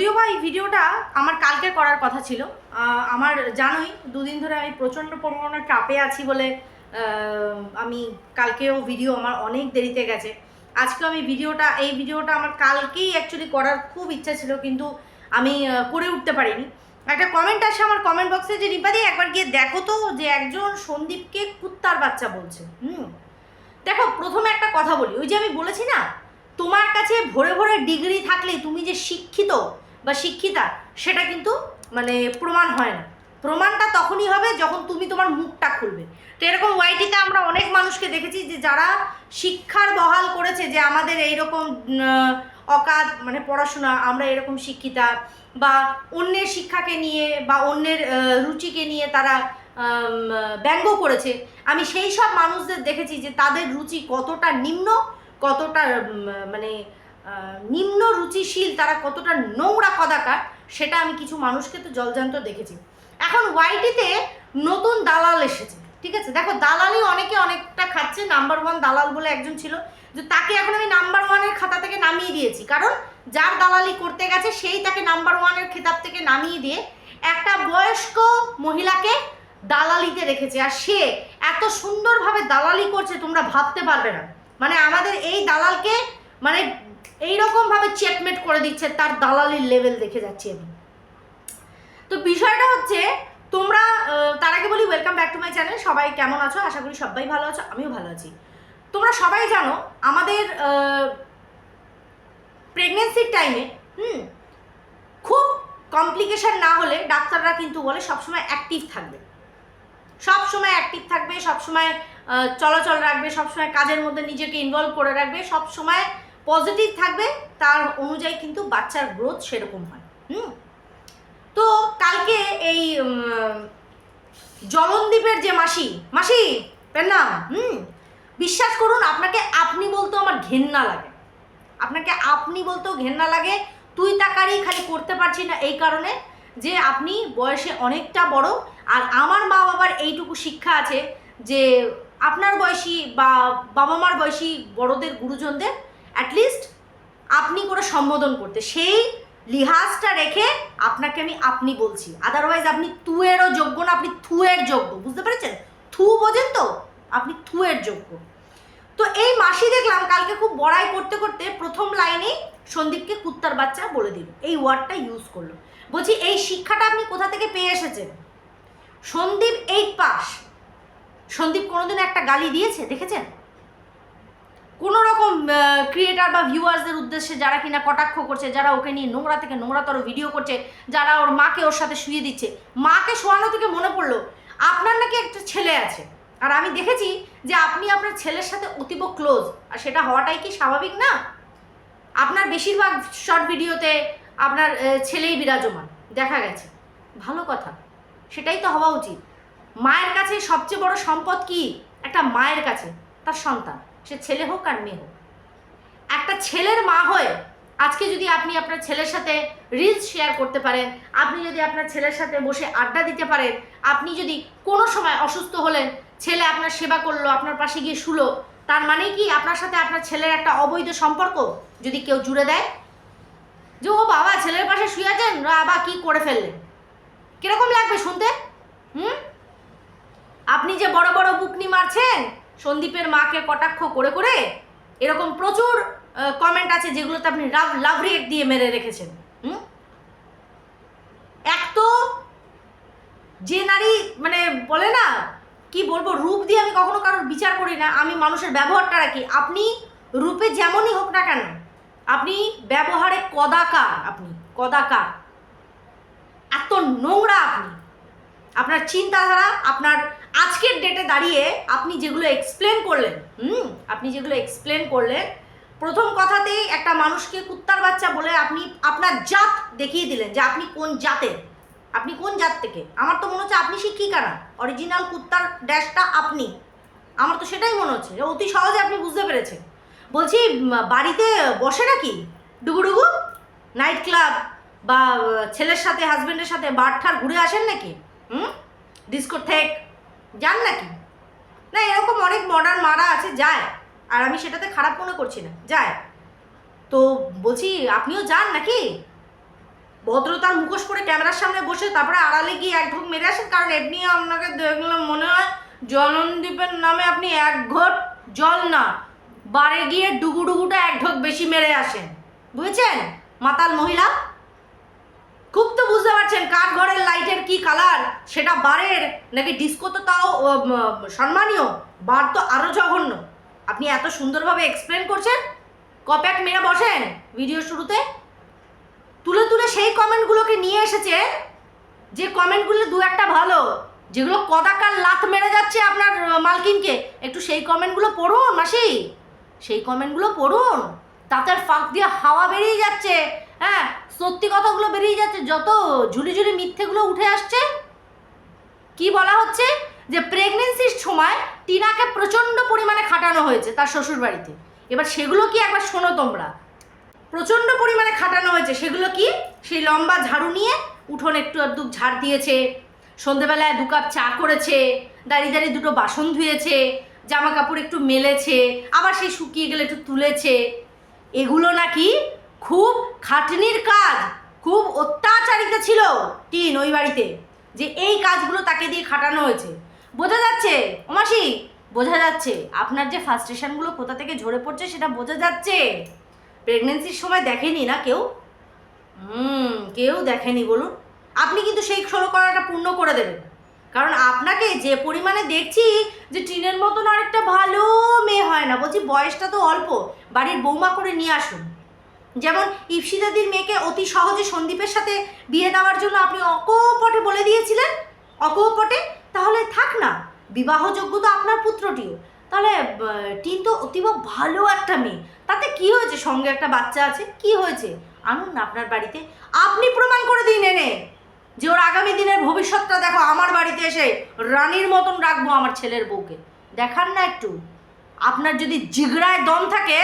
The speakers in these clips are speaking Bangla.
যদিও বা এই ভিডিওটা আমার কালকে করার কথা ছিল আমার জানোই দুদিন ধরে আমি প্রচণ্ড পরিমাণে চাপে আছি বলে আমি কালকেও ভিডিও আমার অনেক দেরিতে গেছে। আজকে আমি ভিডিওটা, এই ভিডিওটা আমার কালকেই অ্যাকচুয়ালি করার খুব ইচ্ছা ছিল, কিন্তু আমি করে উঠতে পারিনি। একটা কমেন্ট আসে আমার কমেন্ট বক্সে যে রিপাদি একবার গিয়ে দেখো তো যে একজন সন্দীপকে কুত্তার বাচ্চা বলছে। হুম। দেখো, প্রথমে একটা কথা বলি, ওই যে আমি বলেছি না, তোমার কাছে ভরে ভরে ডিগ্রি থাকলে তুমি যে শিক্ষিত বা শিক্ষিতা, সেটা কিন্তু মানে প্রমাণ হয় না। প্রমাণটা তখনই হবে যখন তুমি তোমার মুখটা খুলবে। তো এরকম ওয়াইটিতে আমরা অনেক মানুষকে দেখেছি যে যারা শিক্ষার বহাল করেছে যে আমাদের এইরকম অকাত মানে পড়াশোনা, আমরা এরকম শিক্ষিতা বা অন্যের শিক্ষাকে নিয়ে বা অন্যের রুচিকে নিয়ে তারা ব্যঙ্গ করেছে। আমি সেই সব মানুষদের দেখেছি যে তাদের রুচি কতটা নিম্ন, কতটা মানে নিম্ন রুচিশীল, তারা কতটা নোংরা কদাকার, সেটা আমি কিছু মানুষকে তো জলজান্ত দেখেছি। এখন ওয়াইটিতে নতুন দালাল এসেছে, ঠিক আছে? দেখো, দালালই অনেকে অনেকটা খাচ্ছে নাম্বার ওয়ান দালাল বলে একজন ছিল, যে তাকে এখন আমি নাম্বার ওয়ানের খাতা থেকে নামিয়ে দিয়েছি। কারণ যার দালালি করতে গেছে, সেই তাকে নাম্বার ওয়ানের খেতাব থেকে নামিয়ে দিয়ে একটা বয়স্ক মহিলাকে দালালিতে রেখেছে। আর সে এত সুন্দরভাবে দালালি করছে, তোমরা ভাবতে পারবে না। মানে আমাদের এই দালালকে মানে এইরকমভাবে চেকমেট করে দিচ্ছে, তার দালালির লেভেল দেখে যাচ্ছি আমি। তো বিষয়টা হচ্ছে, তোমরা তার আগে বলি welcome back to my channel সবাই কেমন আছো? আশা করি সবাই ভালো আছো, আমিও ভালো আছি। তোমরা সবাই জানো, আমাদের প্রেগনেন্সির টাইমে হুম, খুব কমপ্লিকেশন না হলে ডাক্তাররা কিন্তু বলে সবসময় অ্যাক্টিভ থাকবে। সব সময় অ্যাক্টিভ থাকবে সব সময় চলাচল রাখবে সব সময় কাজের মধ্যে নিজেকে ইনভলভ করে রাখবে সব সময় পজিটিভ থাকবে, তার অনুযায়ী কিন্তু বাচ্চার গ্রোথ সেরকম হয়। হুম? তো কালকে এই জলনদ্বীপের যে মাসি মাসি পেন নাম হুম? বিশ্বাস করুন, আপনাকে আপনি বলতেও আমার ঘেন্না লাগে। আপনাকে আপনি বলতেও ঘেন্না লাগে, তুই তাকারি খালি করতে পারছি না এই কারণে যে আপনি বয়সে অনেকটা বড়, আর আমার মা বাবার এইটুকু শিক্ষা আছে যে আপনার বয়সী বা বাবা মার বয়সী বড়দের, গুরুজনদের অ্যাটলিস্ট আপনি করে সম্বোধন করতে। সেই লিহাজটা রেখে আপনাকে আমি আপনি বলছি। আদারওয়াইজ আপনি তুয়েরও যোগ্য না, আপনি থুয়ের যোগ্য। বুঝতে পেরেছেন? থু বোঝেন তো? আপনি থুয়ের যোগ্য। তো এই মাসি দেখলাম, কালকে খুব বড়াই করতে করতে প্রথম লাইনে সন্দীপকে কুত্তার বাচ্চা বলে দিল। এই ওয়ার্ডটা ইউজ করল। বলছি, এই শিক্ষাটা আপনি কোথা থেকে পেয়ে এসেছেন? সন্দীপ এইট পাস সন্দীপ কোনোদিন একটা গালি দিয়েছে? দেখেছেন? কোনো রকম ক্রিয়েটার বা ভিউয়ার্সদের উদ্দেশ্যে যারা কিনা কটাক্ষ করছে, যারা ওকে নিয়ে নোংরা থেকে নোংরাতর ভিডিও করছে, যারা ওর মাকে ওর সাথে শুয়ে দিচ্ছে, মাকে শোয়ানো থেকে মনে পড়ল, আপনার নাকি একটা ছেলে আছে। আর আমি দেখেছি যে আপনি আপনার ছেলের সাথে অতীব ক্লোজ আর সেটা হওয়াটাই কি স্বাভাবিক না? আপনার বেশিরভাগ শর্ট ভিডিওতে আপনার ছেলেই বিরাজমান, দেখা গেছে। ভালো কথা, সেটাই তো হওয়া উচিত। মায়ের কাছে সবচেয়ে বড় সম্পদ কি? একটা মায়ের কাছে, তার সন্তান। সে ছেলে হোক আর মেয়ে হোক। একটা ছেলের মা হয়ে আজকে যদি আপনি আপনার ছেলের সাথে রিলস শেয়ার করতে পারেন, আপনি যদি আপনার ছেলের সাথে বসে আড্ডা দিতে পারেন, আপনি যদি কোনো সময় অসুস্থ হলেন, ছেলে আপনার সেবা করল, আপনার পাশে গিয়ে শুলো, তার মানে কি আপনার সাথে আপনার ছেলের একটা অবৈধ সম্পর্ক যদি কেউ জুড়ে দেয়? যে, ও বাবা, ছেলের পাশে শুয়ে আছেন? বাবা কি করে ফেললেন? কীরকম লাগবে শুনতে? হুম? আপনি যে বড় বড় বুকনি মারছেন সন্দীপের মাকে কটাক্ষ করে করে এরকম প্রচুর কমেন্ট আছে যেগুলোতে আপনি লাভ লাভ রেট দিয়ে মেরে রেখেছেন, হুম? এক তো যে নারী মানে বলে না, কি বলব, রূপ দিয়ে আমি কখনো কারোর বিচার করি না, আমি মানুষের ব্যবহারটা রাখি। আপনি রূপে যেমনই হোক না কেন, আপনি ব্যবহারে কদাকার, আপনি কদাকার। এত নোংরা আপনি। আপনার চিন্তাধারা, আপনার আজকের ডেটে দাঁড়িয়ে আপনি যেগুলো এক্সপ্লেন করলেন, হুম, আপনি যেগুলো এক্সপ্লেন করলেন, প্রথম কথাতেই একটা মানুষকে কুত্তার বাচ্চা বলে আপনি, আপনার জাত দেখিয়ে দিলেন যে আপনি কোন জাতের। আপনি কোন জাত থেকে? আমার তো মনে হচ্ছে আপনি শিক্ষিকা না অরিজিনাল কুত্তার ড্যাশটা আপনি। আমার তো সেটাই মনে হচ্ছে অতি সহজে আপনি বুঝতে পেরেছেন। বলছি বাড়িতে বসে নাকি? ডুগুডুগু? নাইট ক্লাব বা, ছেলের সাথে হাজবেন্ডের সাথে বারঠার ঘুরে আসেন নাকি? হুম? ডিস্কোথেক যান নাকি না, এরকম অনেক মডার্ন মারা আছে, যায়। আর আমি সেটাতে খারাপ মনে করছি না, যায়। তো বলছি, আপনিও যান নাকি? ভদ্রতার মুখোশ পরে ক্যামেরার সামনে বসে তারপরে আড়ালে গিয়ে এক ঢোক মেরে আসেন, কারণ এমনি আপনাকে দেখলে মনে হয় জলনদীপের নামে আপনি এক ঘট জল না। বারে গিয়ে ডুগুডুগুটা এক ঢোক বেশি মেরে আসেন। বুঝেছেন? মাতাল মহিলা? খুব তো বুঝতে পারছেন কাঠ ঘরের লাইটের কি কালার, সেটা বারের, নাকি ডিস্কো তো তাও সম্মানীয়, বার তো আরও জঘন্য। আপনি এত সুন্দরভাবে এক্সপ্লেন করছেন? কপ্যাক মেরে বসেন ভিডিও শুরুতে। তুলে তুলে সেই কমেন্টগুলোকে নিয়ে এসেছে, যে কমেন্টগুলো দু একটা ভালো, যেগুলো কদাকার লাত মেরে যাচ্ছে আপনার মালকিনকে। একটু সেই কমেন্টগুলো পড়ুন, মাসি। সেই কমেন্টগুলো পড়ুন, তাতে ফাঁক দিয়ে হাওয়া বেরিয়ে যাচ্ছে। হ্যাঁ সত্যি কথাগুলো বেরিয়ে যাচ্ছে। যত ঝুলি ঝুলি মিথ্যেগুলো উঠে আসছে, কি বলা হচ্ছে? যে প্রেগনেন্সির সময় টিনাকে প্রচণ্ড পরিমাণে খাটানো হয়েছে তার শ্বশুর বাড়িতে এবার সেগুলো কি একবার শোনো তোমরা। প্রচণ্ড পরিমাণে খাটানো হয়েছে। সেগুলো কি? সেই লম্বা ঝাড়ু নিয়ে উঠোন একটু আধটু ঝাড় দিয়েছে, সন্ধেবেলায় দু কাপ চা করেছে দাঁড়িয়ে দাঁড়িয়ে দুটো বাসন ধুয়েছে জামা কাপড় একটু মেলেছে, আবার সেই শুকিয়ে গেলে একটু তুলেছে। এগুলো নাকি খুব খাটনির কাজ, খুব অত্যাচারিত ছিল টিন ওই বাড়িতে, যে এই কাজগুলো তাকে দিয়ে খাটানো হয়েছে। বোঝা যাচ্ছে ওমাসি বোঝা যাচ্ছে, আপনার যে ফার্স্ট্রেশনগুলো কোথা থেকে ঝরে পড়ছে সেটা বোঝা যাচ্ছে। প্রেগনেন্সির সময় দেখেনি না কেউ? হুম, কেউ দেখেনি, বলুন। আপনি কিন্তু সেই ষোলো করাটা পূর্ণ করে দেবেন। কারণ আপনাকে যে পরিমাণে দেখছি যে টিনের মতন আরেকটা ভালো মেয়ে হয় না, বলছি বয়সটা তো অল্প, বাড়ির বৌমা করে নিয়ে আসুন। যেমন ইপসিদাদির মেয়েকে অতি সহজে সন্দীপের সাথে বিয়ে দেওয়ার জন্য আপনি অকপটে বলে দিয়েছিলেন? অকপটে তাহলে থাক না। বিবাহযোগ্য তো আপনার পুত্রটিও। তাহলে টিন তো অতীব ভালো একটা মেয়ে। তাতে কি হয়েছে? সঙ্গে একটা বাচ্চা আছে। কি হয়েছে? আনুন না আপনার বাড়িতে। আপনি প্রমাণ করে দিন এনে। যে ওর আগামী দিনের ভবিষ্যৎটা দেখো, আমার বাড়িতে এসে রানীর মতন রাখব আমার ছেলের বউকে। দেখান না একটু। আপনার যদি জিগড়ায় দম থাকে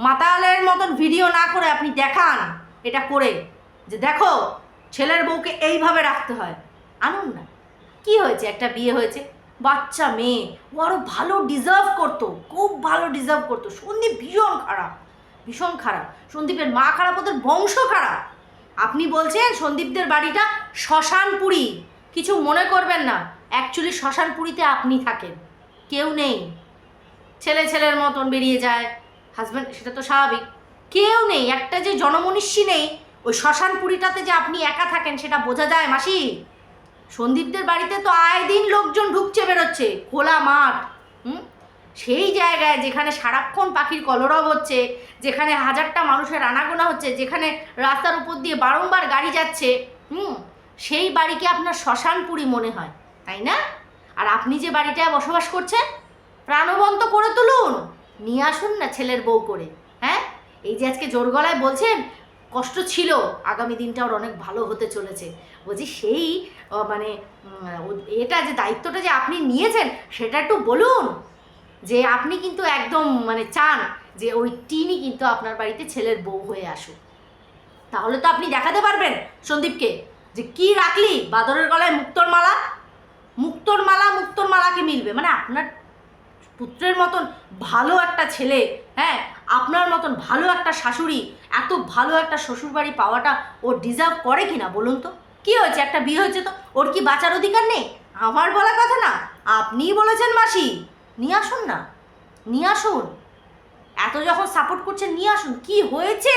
মাতালের মতন ভিডিও না করে আপনি দেখান, এটা করে। যে দেখো, ছেলের বউকে এইভাবে রাখতে হয়। আনুন না। কি হয়েছে? একটা বিয়ে হয়েছে। বাচ্চা মেয়ে। ও আরও ভালো ডিজার্ভ করতো, খুব ভালো ডিজার্ভ করতো। সন্দীপ ভীষণ খারাপ ভীষণ খারাপ। সন্দীপের মা খারাপ, ওদের বংশ খারাপ। আপনি বলছেন সন্দীপদের বাড়িটা শ্মশানপুরি। কিছু মনে করবেন না। অ্যাকচুয়ালি শ্মশানপুরীতে আপনি থাকেন। কেউ নেই। ছেলে ছেলের মতন বেরিয়ে যায়। হাজব্যান্ড সেটা তো স্বাভাবিক। কেউ নেই, একটা যে জনমনীষী নেই, ওই শ্মশানপুরীটাতে যে আপনি একা থাকেন, সেটা বোঝা যায় মাসি। সন্দীপদের বাড়িতে তো আয় দিন লোকজন ঢুকছে, বেরোচ্ছে। খোলা মাঠ, হুম? সেই জায়গায় যেখানে সারাক্ষণ পাখির কলরব হচ্ছে, যেখানে হাজারটা মানুষের আনাগোনা হচ্ছে, যেখানে রাস্তার উপর দিয়ে বারংবার গাড়ি যাচ্ছে, হুম? সেই বাড়িকে আপনার শ্মশানপুরি মনে হয়, তাই না? আর আপনি যে বাড়িটায় বসবাস করছেন, প্রাণবন্ত করে তুলুন। নিয়ে আসুন না ছেলের বউ করে হ্যাঁ? এই যে আজকে জোর গলায় বলছেন, কষ্ট ছিল, আগামী দিনটা ওর অনেক ভালো হতে চলেছে। বলছি সেই মানে এটা যে দায়িত্বটা যে আপনি নিয়েছেন, সেটা একটু বলুন। যে আপনি কিন্তু একদম মানে চান যে ওই টিনই কিন্তু আপনার বাড়িতে ছেলের বউ হয়ে আসুক। তাহলে তো আপনি দেখাতে পারবেন সন্দীপকে যে কি রাখলি, বাদরের গলায় মুক্তোর মালা? মুক্তোর মালা, মুক্তোর মালাকে মিলবে। মানে আপনার পুত্রের মতন ভালো একটা ছেলে হ্যাঁ আপনার মতন ভালো একটা শাশুড়ি, এত ভালো একটা শ্বশুরবাড়ি পাওয়াটা ও ডিজার্ভ করে কি না বলুন তো? কী হয়েছে? একটা বিয়ে হয়েছে তো? ওর কি বাঁচার অধিকার নেই? আমার বলা কথা না। আপনিই বলেছেন মাসি। নিয়ে আসুন না। নিয়ে আসুন। এত যখন সাপোর্ট করছেন, নিয়ে আসুন। কি হয়েছে?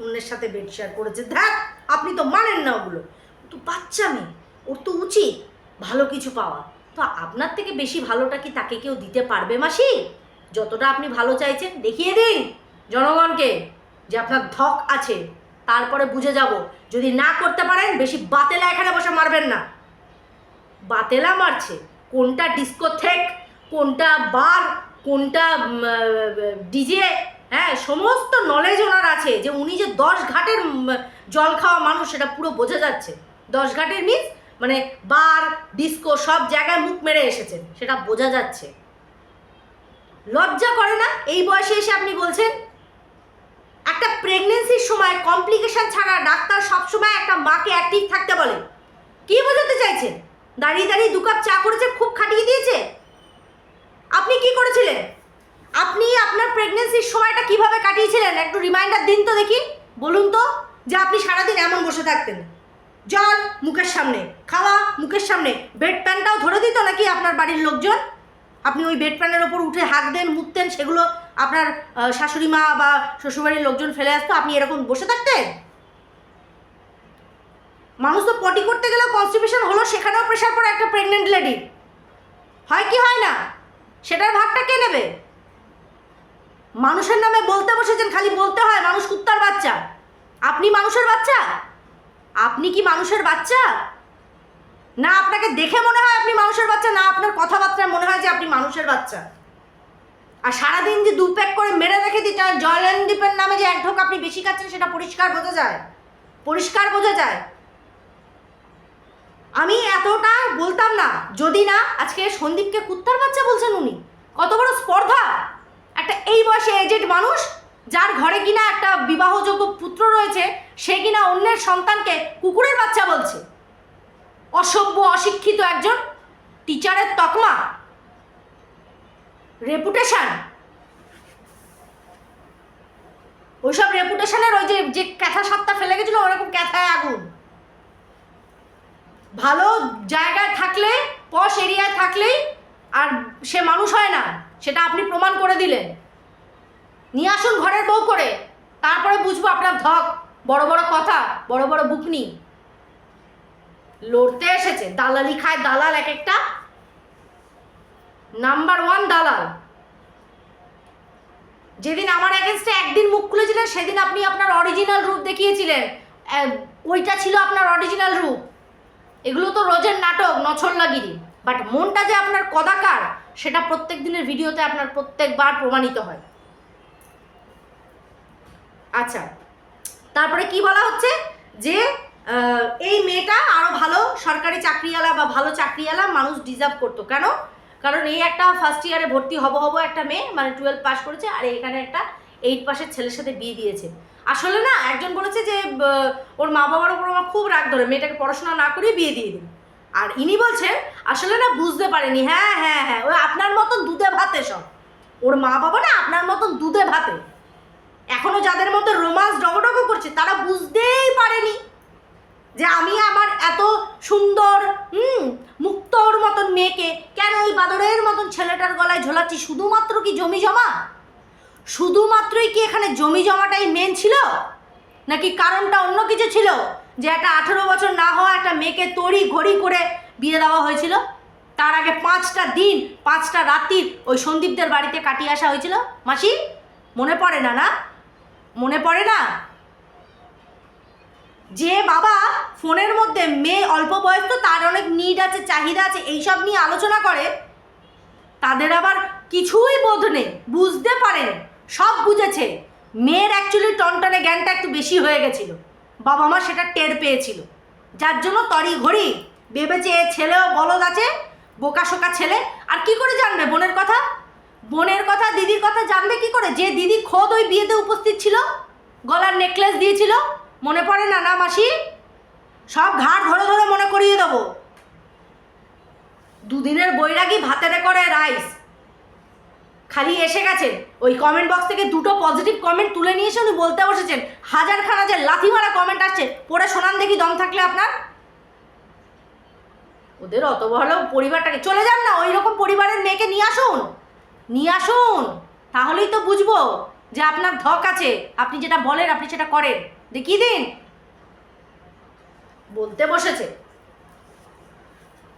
অন্যের সাথে বেড শেয়ার করেছে। দেখ, আপনি তো মানেন না ওগুলো। তো বাচ্চা মেয়ে। ওর তো উচিত ভালো কিছু পাওয়া। তো আপনার থেকে বেশি ভালোটা কি তাকে কেউ দিতে পারবে মাসি? যতটা আপনি ভালো চাইছেন, দেখিয়ে দিন জনগণকে যে আপনার ধক আছে। তারপরে বুঝে যাব। যদি না করতে পারেন, বেশি বাতেলা এখানে বসে মারবেন না। বাতেলা মারছে। কোনটা ডিস্কো থেক কোনটা বার, কোনটা ডিজে হ্যাঁ সমস্ত নলেজ ওনার আছে যে উনি যে দশ ঘাটের জল খাওয়া মানুষ, সেটা পুরো বোঝা যাচ্ছে। দশ ঘাটের মিস মানে বার ডিস্কো সব জায়গায় মুখ মেরে এসেছেন সেটা বোঝা যাচ্ছে। লজ্জা করে না? এই বয়সে এসে আপনি বলছেন, একটা প্রেগনেন্সির সময় কমপ্লিকেশন ছাড়া ডাক্তার সবসময় একটা মাকে অ্যাক্টিভ থাকতে বলে। কি বোঝাতে চাইছেন? দাঁড়িয়ে দাঁড়িয়ে দু কাপ চা করেছে, খুব খাটিয়ে দিয়েছে? আপনি কি করেছিলেন? আপনি আপনার প্রেগনেন্সির সময়টা কীভাবে কাটিয়েছিলেন? একটু রিমাইন্ডার দিন তো দেখি। বলুন তো যে আপনি সারাদিন এমন বসে থাকতেন। জল মুখের সামনে, খাওয়া মুখের সামনে। বেড প্যানটাও ধরে দিত নাকি আপনার বাড়ির লোকজন? আপনি ওই বেড প্যানের ওপর উঠে হাঁক দেন মুততেন সেগুলো আপনার শাশুড়ি মা বা শ্বশুরবাড়ির লোকজন ফেলে আসতো, আপনি এরকম বসে থাকতেন? মানুষ তো পটি করতে গেলেও কনস্টিপেশন হলো, সেখানেও প্রেশার পড়ে একটা প্রেগনেন্ট লেডি হয় কি হয় না? সেটার ভাগটা কে নেবে? মানুষের নামে বলতে বসেছেন, খালি বলতে হয়, মানুষ কুত্তার বাচ্চা। আপনি মানুষের বাচ্চা? আপনি কি মানুষের বাচ্চা? না, আপনাকে দেখে মনে হয় আপনি মানুষের বাচ্চা, না আপনার কথাবার্তায় মনে হয় যে আপনি মানুষের বাচ্চা। আর সারাদিন যে দু প্যাক করে মেরে রেখে দিতে হয় জয়লনদীপের নামে যে এক ঢোক আপনি বেশি খাচ্ছেন, সেটা পরিষ্কার বোঝা যায়। পরিষ্কার বোঝা যায়। আমি এতটা বলতাম না, যদি না, আজকে সন্দীপকে কুত্তার বাচ্চা বলছেন উনি। কত বড় স্পর্ধা! একটা এই বয়সে এজেড মানুষ যার ঘরে কিনা একটা বিবাহযোগ্য পুত্র রয়েছে, সে কিনা অন্যের সন্তানকে কুকুরের বাচ্চা বলছে। অসভ্য, অশিক্ষিত একজন টিচারের তকমা। রেপুটেশন ওইসব রেপুটেশনের ওই যে যে ক্যাথা সাতটা ফেলে গেছিল, ওরকম ক্যাথায় আগুন। ভালো জায়গায় থাকলে পশ এরিয়ায় থাকলেই আর সে মানুষ হয় না, সেটা আপনি প্রমাণ করে দিলেন। নিয়ে আসুন ঘরের বউ করে। তারপরে বুঝব আপনার ধক। বড় বড় কথা, বড় বড় বুকনি। লড়তে এসেছে, দালালি খায় দালাল এক একটা। নাম্বার ওয়ান দালাল। যেদিন আমার এগেনস্টে একদিন মুখ খুলেছিলেন, সেদিন আপনি আপনার অরিজিনাল রূপ দেখিয়েছিলেন। ওইটা ছিল আপনার অরিজিনাল রূপ। এগুলো তো রোজের নাটক নছল্লাগিরি বাট মনটা যে আপনার কদাকার, সেটা প্রত্যেক দিনের ভিডিওতে আপনার প্রত্যেকবার প্রমাণিত হয়। আচ্ছা তারপরে কি বলা হচ্ছে? যে এই মেয়েটা আরও ভালো সরকারি চাকরিওয়ালা বা ভালো চাকরিওয়ালা মানুষ ডিজার্ভ করতো। কেন? কারণ এই একটা ফার্স্ট ইয়ারে ভর্তি হব হব একটা মেয়ে মানে টুয়েলভ পাস করেছে, আর এখানে একটা এইট পাসের ছেলের সাথে বিয়ে দিয়েছে। আসলে না, একজন বলেছে যে ওর মা বাবার উপর আমার খুব রাগ ধরে, মেয়েটাকে পড়াশোনা না করিয়ে বিয়ে দিয়ে দিন। আর ইনি বলছেন, আসলে না, বুঝতে পারেনি। হ্যাঁ হ্যাঁ হ্যাঁ ওই আপনার মতন দুধে ভাতে সব। ওর মা বাবা না, আপনার মতন দুধে ভাতে। এখনও যাদের মধ্যে রোমান্স ডগডগ করছে, তারা বুঝতেই পারেনি যে আমি আমার এত সুন্দর, হুম, মুক্তর মতন মেয়েকে কেন ওই বাদরের মতন ছেলেটার গলায় ঝোলাচ্ছি? শুধুমাত্র কি জমি জমা? শুধুমাত্রই কি এখানে জমি জমাটাই মেন ছিল? নাকি কারণটা অন্য কিছু ছিল? যে একটা আঠেরো বছর না হওয়া একটা মেয়েকে তড়ি ঘড়ি করে বিয়ে দেওয়া হয়েছিল? তার আগে পাঁচটা দিন, পাঁচটা রাত্রি ওই সন্দীপদের বাড়িতে কাটিয়ে আসা হয়েছিল? মাসি, মনে পড়ে না না? মনে পড়ে না? যে বাবা ফোনের মধ্যে মেয়ে অল্প বয়স তো তার অনেক নিড আছে, চাহিদা আছে, এইসব নিয়ে আলোচনা করে, তাদের আবার কিছুই বোধ নেই, বুঝতে পারেন সব বুঝেছে। মেয়ের অ্যাকচুয়ালি টনটনে জ্ঞানটা একটু বেশি হয়ে গেছিল, বাবা মা সেটা টের পেয়েছিল। যার জন্য তড়ি ঘড়ি, ভেবেছে ছেলেও বলদ আছে, বোকা শোকা ছেলে, আর কি করে জানবে, বোনের কথা? বোনের কথা, দিদির কথা জানবে কি করে? যে দিদি খোদ ওই বিয়েতে উপস্থিত ছিল, গলার নেকলেস দিয়েছিল, মনে পড়ে না না মাসি? সব ঘাট ধরে ধরে মনে করিয়ে দেবো। দুদিনের বৈরাগী ভাতেরে করে রাইস। খালি এসে গেছেন ওই কমেন্ট বক্স থেকে দুটো পজিটিভ কমেন্ট তুলে নিয়ে এসে উনি বলতে বসেছেন হাজার খানা যে লাথি মারা কমেন্ট আসছে, পড়ে শোনান দেখি দম থাকলে আপনার? ওদের অত ভালো পরিবারটাকে চলে যান না, ওই রকম পরিবারের মেয়েকে নিয়ে আসুন। নিয়ে আসুন। তাহলেই তো বুঝব যে আপনার ধক আছে। আপনি যেটা বলেন, আপনি সেটা করেন। দেখিয়ে দিন। বলতে বসেছে।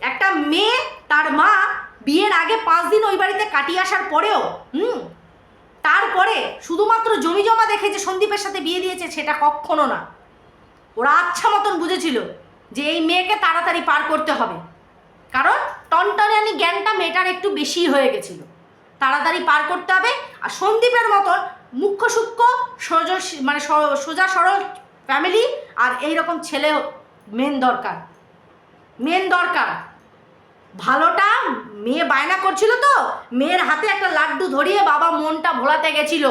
একটা মেয়ে তার মা বিয়ের আগে পাঁচ দিন ওই বাড়িতে কাটিয়ে আসার পরেও, হুম, তারপরে শুধুমাত্র জমি জমা দেখে যে সন্দীপের সাথে বিয়ে দিয়েছে, সেটা কখনো না। ওরা আচ্ছা মতন বুঝেছিল যে এই মেয়েকে তাড়াতাড়ি পার করতে হবে। কারণ টনটনানি জ্ঞানটা মেয়েটার একটু বেশি হয়ে গেছিল। তাড়াতাড়ি পার করতে হবে। আর সন্দীপের মতন মুখ্য, সূক্ষ্ম, সোজা মানে সোজা, সরল ফ্যামিলি আর এই রকম ছেলে মেন দরকার। মেন দরকার। ভালোটা মেয়ে বায়না করছিল তো, মেয়ের হাতে একটা লাড্ডু ধরিয়ে বাবা মনটা ভোলাতে গেছিল।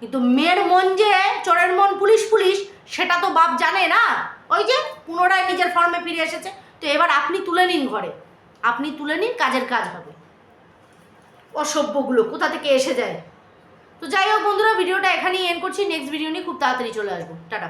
কিন্তু মেয়ের মন যে চোরের মন পুলিশ পুলিশ, সেটা তো বাপ জানে না। ওই যে পুনরায় নিজের ফর্মে ফিরে এসেছে। তো এবার আপনি তুলে নিন ঘরে। আপনি তুলে নিন, কাজের কাজ হবে। অসভ্যগুলো কোথা থেকে এসে যায়? তো যাই হোক বন্ধুরা, ভিডিওটা এখানেই এন্ড করছি। নেক্সট ভিডিও নিয়ে খুব তাড়াতাড়ি চলে আসব। টাটা।